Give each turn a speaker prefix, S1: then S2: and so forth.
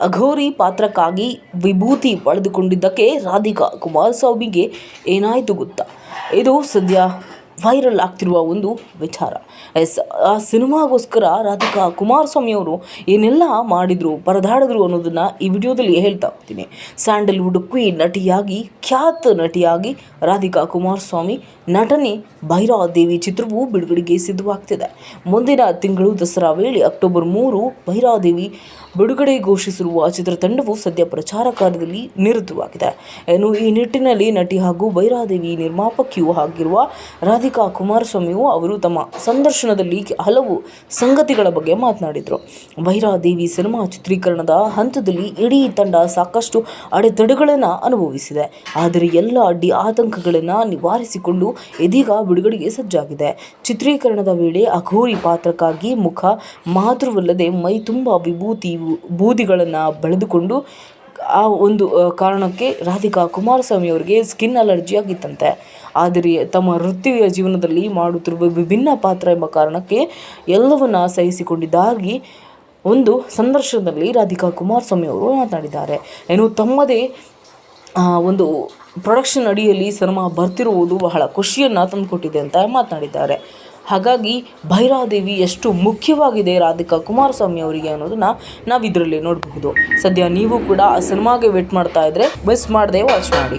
S1: ಅಘೋರಿ ಪಾತ್ರಕ್ಕಾಗಿ ವಿಭೂತಿ ಪಡೆದುಕೊಂಡಿದ್ದಕ್ಕೆ ರಾಧಿಕಾ ಕುಮಾರಸ್ವಾಮಿಗೆ ಏನಾಯಿತು ಗೊತ್ತಾ? ಇದು ಸದ್ಯ ವೈರಲ್ ಆಗ್ತಿರುವ ಒಂದು ವಿಚಾರ. ಎಸ್, ಆ ಸಿನಿಮಾಗೋಸ್ಕರ ರಾಧಿಕಾ ಕುಮಾರಸ್ವಾಮಿ ಅವರು ಏನೆಲ್ಲ ಮಾಡಿದರು, ಪರದಾಡಿದ್ರು ಅನ್ನೋದನ್ನು ಈ ವಿಡಿಯೋದಲ್ಲಿ ಹೇಳ್ತಾ ಹೋಗ್ತೀನಿ. ಸ್ಯಾಂಡಲ್ವುಡ್ ಕ್ವೀನ್ ನಟಿಯಾಗಿ, ಖ್ಯಾತ ನಟಿಯಾಗಿ ರಾಧಿಕಾ ಕುಮಾರಸ್ವಾಮಿ ನಟನೆ ಭೈರಾದೇವಿ ಚಿತ್ರವು ಬಿಡುಗಡೆಗೆ ಸಿದ್ಧವಾಗ್ತಿದೆ. ಮುಂದಿನ ತಿಂಗಳು ದಸರಾ ವೇಳೆ ಅಕ್ಟೋಬರ್ ಮೂರು, ಭೈರಾದೇವಿ ಬಿಡುಗಡೆ ಘೋಷಿಸಿರುವ ಚಿತ್ರತಂಡವು ಸದ್ಯ ಪ್ರಚಾರ ಕಾರ್ಯದಲ್ಲಿ ನಿರತವಾಗಿದೆ. ಇನ್ನು ಈ ನಿಟ್ಟಿನಲ್ಲಿ ನಟಿ ಹಾಗೂ ಭೈರಾದೇವಿ ನಿರ್ಮಾಪಕಿಯೂ ಆಗಿರುವ ರಾಧಿಕಾ ಕುಮಾರಸ್ವಾಮಿಯು ಅವರು ತಮ್ಮ ಸಂದರ್ಶನದಲ್ಲಿ ಹಲವು ಸಂಗತಿಗಳ ಬಗ್ಗೆ ಮಾತನಾಡಿದರು. ಭೈರಾದೇವಿ ಸಿನಿಮಾ ಚಿತ್ರೀಕರಣದ ಹಂತದಲ್ಲಿ ಇಡೀ ತಂಡ ಸಾಕಷ್ಟು ಅಡೆತಡೆಗಳನ್ನು ಅನುಭವಿಸಿದೆ. ಆದರೆ ಎಲ್ಲ ಅಡ್ಡಿ ಆತಂಕಗಳನ್ನು ನಿವಾರಿಸಿಕೊಂಡು ಇದೀಗ ಬಿಡುಗಡೆಗೆ ಸಜ್ಜಾಗಿದೆ. ಚಿತ್ರೀಕರಣದ ವೇಳೆ ಅಘೋರಿ ಪಾತ್ರಕ್ಕಾಗಿ ಮುಖ ಮಾತ್ರವಲ್ಲದೆ ಮೈ ತುಂಬ ವಿಭೂತಿ ಬೂದಿಗಳನ್ನು ಬಳಿದುಕೊಂಡು ಆ ಒಂದು ಕಾರಣಕ್ಕೆ ರಾಧಿಕಾ ಕುಮಾರಸ್ವಾಮಿ ಅವರಿಗೆ ಸ್ಕಿನ್ ಅಲರ್ಜಿ ಆಗಿತ್ತಂತೆ. ಆದರೆ ತಮ್ಮ ವೃತ್ತಿಯ ಜೀವನದಲ್ಲಿ ಮಾಡುತ್ತಿರುವ ವಿಭಿನ್ನ ಪಾತ್ರ ಎಂಬ ಕಾರಣಕ್ಕೆ ಎಲ್ಲವನ್ನ ಸಹಿಸಿಕೊಂಡಿದ್ದಾಗಿ ಒಂದು ಸಂದರ್ಶನದಲ್ಲಿ ರಾಧಿಕಾ ಕುಮಾರಸ್ವಾಮಿ ಅವರು ಮಾತನಾಡಿದ್ದಾರೆ. ಏನು ತಮ್ಮದೇ ಒಂದು ಪ್ರೊಡಕ್ಷನ್ ಅಡಿಯಲ್ಲಿ ಸಿನಿಮಾ ಬರ್ತಿರುವುದು ಬಹಳ ಖುಷಿಯನ್ನು ತಂದುಕೊಟ್ಟಿದೆ ಅಂತ ಮಾತನಾಡಿದ್ದಾರೆ. ಹಾಗಾಗಿ ಭೈರಾದೇವಿ ಎಷ್ಟು ಮುಖ್ಯವಾಗಿದೆ ರಾಧಿಕಾ ಕುಮಾರಸ್ವಾಮಿ ಅವರಿಗೆ ಅನ್ನೋದನ್ನ ನಾವು ಇದರಲ್ಲಿ ನೋಡಬಹುದು. ಸದ್ಯ ನೀವು ಕೂಡ ಆ ಸಿನಿಮಾಗೆ ವೇಟ್ ಮಾಡ್ತಾ ಇದ್ರೆ ಮಿಸ್ ಮಾಡದೆ ವಾಚ್ ಮಾಡಿ.